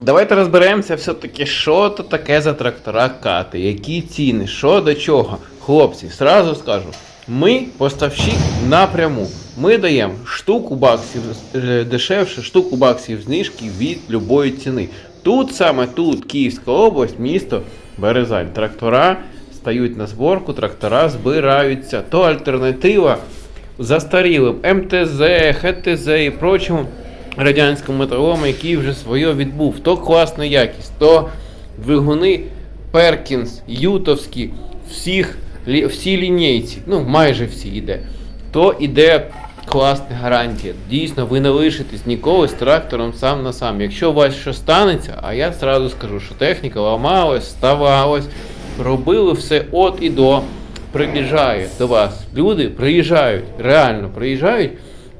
Давайте розберемося все-таки, що то таке за трактора кати, які ціни, що до чого. Хлопці, сразу скажу, ми поставщик напряму. Ми даємо штуку баксів е, дешевше, штуку баксів знижки від любої ціни. Тут саме тут Київська область, місто Березань. Трактора стають на зборку, трактора збираються. То альтернатива застарілим МТЗ, ХТЗ і прочому радянському металому, який вже своє відбув. То класна якість, то двигуни Перкінс, Ютовські, всіх, всі лінійці, ну майже всі йде, то іде класна гарантія. Дійсно, ви не лишитесь ніколи з трактором сам на сам. Якщо у вас щось станеться, а я зразу скажу, що техніка ламалась, ставалась, робили все от і до. Приїжджає до вас люди, приїжджають, реально приїжджають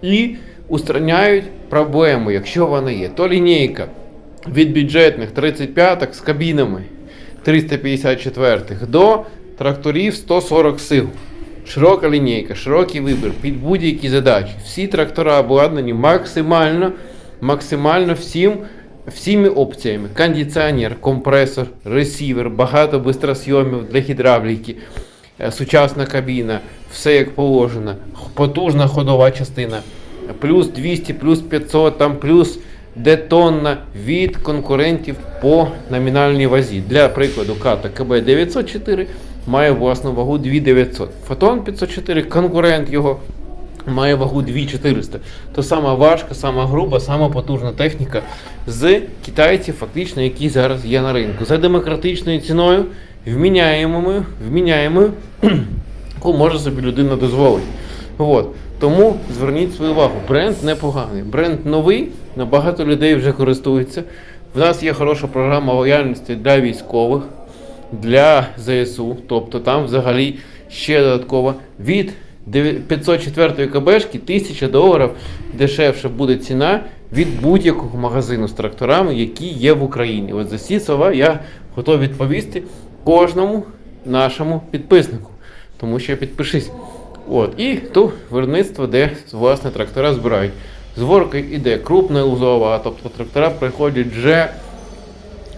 і устраняють проблему, якщо вона є. То лінійка від бюджетних 35-х з кабінами 354-х до тракторів 140 сил. Широка лінійка, широкий вибір під будь-які задачі. Всі трактора обладнані максимально, максимально всім, всіми опціями. Кондиціонер, компресор, ресівер, багато бистросйомів для гідравліки, е, сучасна кабіна, все як положено, потужна ходова частина, плюс 200, плюс 500, там плюс детонна від конкурентів по номінальній вазі. Для прикладу, ката КБ 904 має власну вагу 2900. Фотон 504, конкурент його має вагу 2400. То сама важка, сама груба, сама потужна техніка з китайців, фактично, які зараз є на ринку. За демократичною ціною, вміняємою, вміняємою, яку може собі людина дозволити. От. Тому зверніть свою увагу, бренд непоганий. Бренд новий, набагато людей вже користуються. В нас є хороша програма лояльності для військових, для ЗСУ. Тобто там взагалі ще додатково від 504 КБшки 1000 доларів дешевше буде ціна від будь-якого магазину з тракторами, які є в Україні. От за ці слова я готовий відповісти кожному нашому підписнику. Тому що підпишись. От, і то виробництво, де власне трактора збирають. Зворка іде крупна узова, тобто трактора приходять вже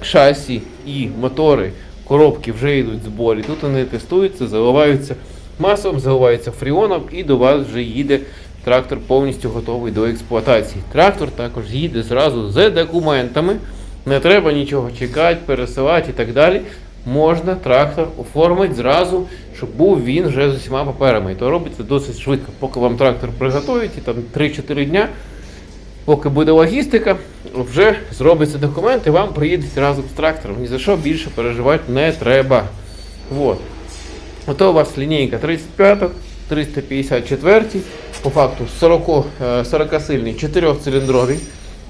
шасі і мотори, коробки вже йдуть зборі. Тут вони тестуються, заливаються маслом, заливаються фріоном і до вас вже їде трактор повністю готовий до експлуатації. Трактор також їде зразу з документами. Не треба нічого чекати, пересилати і так далі. Можна трактор оформити зразу, щоб був він вже з усіма паперами. І то робиться досить швидко. Поки вам трактор приготують, і там 3-4 дня, поки буде логістика, вже зробиться документ і вам приїдуть разом з трактором. Ні за що більше переживати не треба. Вот. Ото у вас лінійка 35, 354, по факту 40, е, 40-сильний 4-циліндровий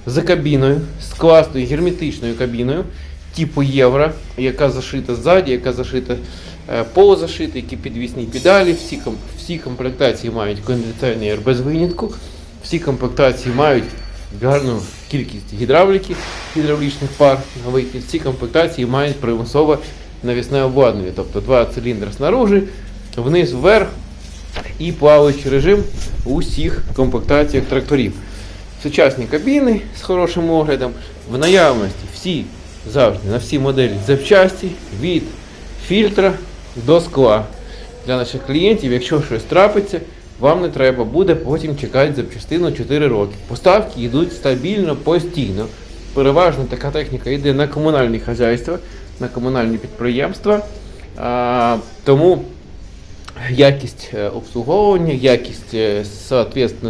з кабіною, з класною герметичною кабіною, типу євро, яка зашита ззаді, яка зашита е, полузашита, які підвісні педалі, всі, всі комплектації мають кондиціонер без винятку, всі комплектації мають гарну кількість гідравліки, гідравлічних пар на вихід, всі комплектації мають примусове навісне обладнання, тобто два циліндри снаружи, вниз вверх і плаваючий режим у всіх комплектаціях тракторів. Сучасні кабіни з хорошим оглядом, в наявності всі завжди на всі моделі запчасті від фільтра до скла. Для наших клієнтів, якщо щось трапиться, вам не треба буде потім чекати запчастину 4 роки. Поставки йдуть стабільно, постійно. Переважно така техніка йде на комунальні хазяйства, на комунальні підприємства. А, тому якість е, обслуговування, якість е,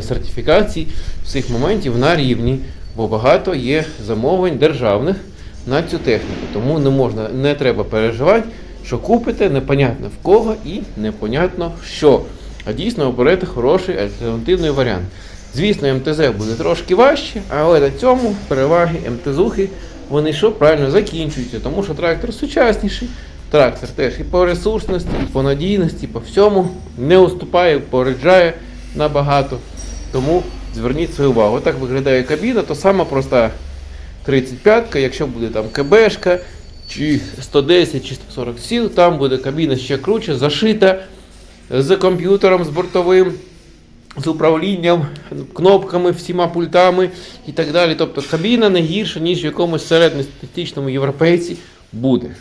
сертифікацій всіх моментів на рівні, бо багато є замовлень державних на цю техніку. Тому не можна, не треба переживати, що купите непонятно в кого і непонятно що. А дійсно оберете хороший альтернативний варіант. Звісно, МТЗ буде трошки важче, але на цьому переваги МТЗухи вони що правильно закінчуються, тому що трактор сучасніший, трактор теж і по ресурсності, і по надійності, по всьому не уступає, попереджає набагато. Тому зверніть свою увагу. Отак виглядає кабіна, то сама проста 35-ка, якщо буде там КБшка, чи 110, чи 140 сіл, там буде кабіна ще круче, зашита з комп'ютером, з бортовим, з управлінням, кнопками, всіма пультами і так далі. Тобто кабіна не гірша, ніж в якомусь середньостатичному європейці буде.